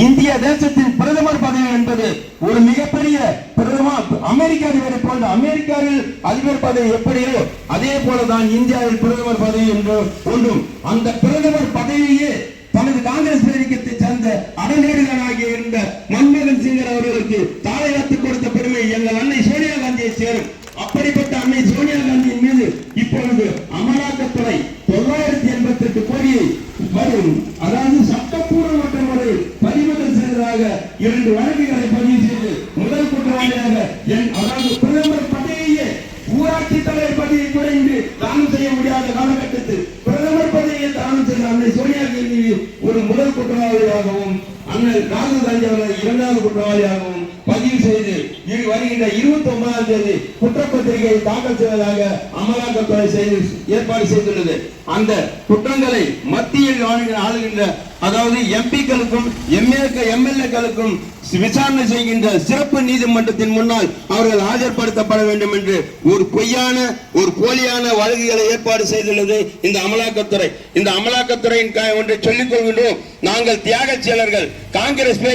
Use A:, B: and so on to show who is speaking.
A: இந்திய தேசத்தின் பிரதமர் பதவி என்பது ஒரு மிகப்பெரிய பிரதமர் அமெரிக்க அதிபரை போன்ற அமெரிக்காவில் அதிபர் பதவி எப்படியோ அதே போலதான் இந்தியாவில் பிரதமர் பதவி என்று ஒன்றும் அந்த பிரதமர் பதவியே தனது காங்கிரஸ் பேரிக்கத்தை சேர்ந்த அடநேடுகளாகிய இருந்த மன்மோகன் சிங்கர் அவர்களுக்கு தாளையாத்து கொடுத்த பெருமை எங்கள் அன்னை சோனியா காந்தியை சேரும். அப்படிப்பட்ட அன்னை சோனியா காந்தியின் மீது இப்பொழுது அமலாக்கத்துறை தொள்ளாயிரத்தி எண்பத்தி எட்டு கோடியை வரும். அதாவது பறிமுதல் இரண்டு வழக்குகளை பதிவு செய்து முதல் குற்றவாளியாக என் அதாவது பிரதமர் பதவியே ஊராட்சி தலைவர் பதவியை கூட இன்று தானம் செய்ய முடியாத காலகட்டத்தில் பிரதமர் பதவியை தானம் செய்த அன்னை சோனியா காந்தி ஒரு முதல் குற்றவாளியாகவும் அண்ணன் ராகுல் காந்தி அவர்கள் இரண்டாவது குற்றவாளியாகவும் பதிவு செய்து இரு வருகின்ற இருபத்தி ஒன்பதாம் தேதி குற்றப்பத்திரிகையை தாக்கல் செய்வதாக அமலாக்கத்துறை செய்து ஏற்பாடு செய்துள்ளது. அந்த குற்றங்களை மத்தியில் ஆளுகின்ற அதாவது எம்பிக்களுக்கும் எம்எல்ஏக்களுக்கும் விசாரணை செய்கின்ற சிறப்பு நீதிமன்றத்தின் முன்னால் அவர்கள் ஆஜர்படுத்தப்பட வேண்டும் என்று ஒரு பொய்யான ஒரு போலியான வழக்குகளை ஏற்பாடு செய்துள்ளது இந்த அமலாக்கத்துறை. இந்த அமலாக்கத்துறையின் ஒன்றை சொல்லிக் கொள்கின்றோம். நாங்கள் தியாக செயலர்கள். காங்கிரஸ்